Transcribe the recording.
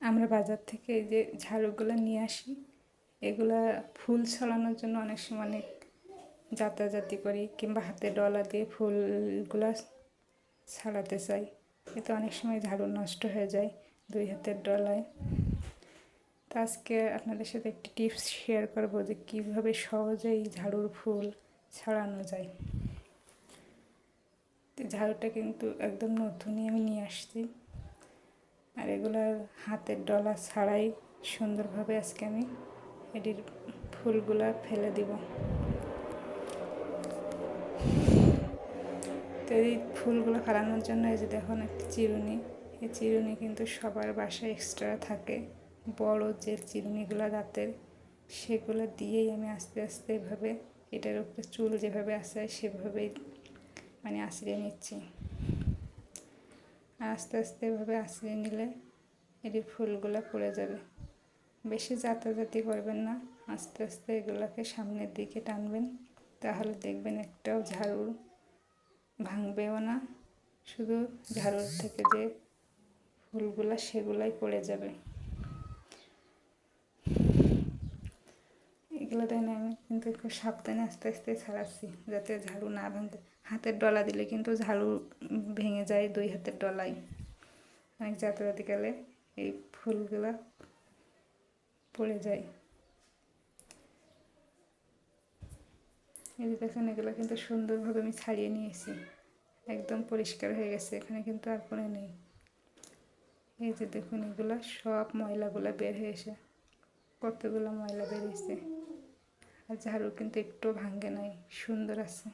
আমরা বাজার থেকে যে ঝাড়ুগুলো নিয়ে আসি, এগুলা ফুল ছড়ানোর জন্য অনেক সময় অনেক যাতাযাতি করি কিংবা হাতে ডলা দিয়ে ফুলগুলা ছাড়াতে চাই। এতে অনেক সময় ঝাড়ু নষ্ট হয়ে যায় দুই হাতের ডলায়। তো আজকে আপনাদের সাথে একটি টিপস শেয়ার করব যে কীভাবে সহজেই ঝাড়ুর ফুল ছাড়ানো যায়। ঝাড়ুটা কিন্তু একদম নতুনই আমি নিয়ে আসছি। আর এগুলার হাতের ডলা ছাড়াই সুন্দরভাবে আজকে আমি এটির ফুলগুলা ফেলে দিব। তো এই ফুলগুলো ফেলানোর জন্য এই যে দেখুন একটি চিরুনি, এই চিরুনি কিন্তু সবার বাসায় এক্সট্রা থাকে। বড় যে চিরুনিগুলো দাঁতের, সেগুলো দিয়েই আমি আস্তে আস্তে এভাবে এটার উপরে চুল যেভাবে আসে সেভাবেই মানে আশ্রিয়ে নিচ্ছি। আস্তে আস্তে এভাবে আঁচড়ে নিলে এটি ফুলগুলো পড়ে যাবে। বেশি যাতাযাতি করবেন না, আস্তে আস্তে এগুলোকে সামনের দিকে টানবেন, তাহলে দেখবেন একটাও ঝাড়ু ভাঙবেও না। শুধু ঝাড়ুর থেকে যে ফুলগুলো সেগুলাই পড়ে যাবে। এগুলো দেয় না আমি কিন্তু একটু সাবধানে আস্তে আস্তে ছাড়াচ্ছি, যাতে ঝাড়ু না ভাঙতে হাতের ডলা দিলে কিন্তু ঝাড়ু ভেঙে যায় দুই হাতের ডলাই। অনেক যাতায়াতি গেলে এই ফুলগুলা পড়ে যায়। এই যে দেখেন, এগুলো কিন্তু সুন্দরভাবে আমি ছাড়িয়ে নিয়েছি। একদম পরিষ্কার হয়ে গেছে, এখানে কিন্তু আর কোনো নেই। এই যে দেখুন, এগুলো সব ময়লাগুলো বের হয়েছে কতগুলো ময়লা বেরিয়েছে। আর ঝাড়ু কিন্তু একটু ভাঙ্গে নাই সুন্দর আছে।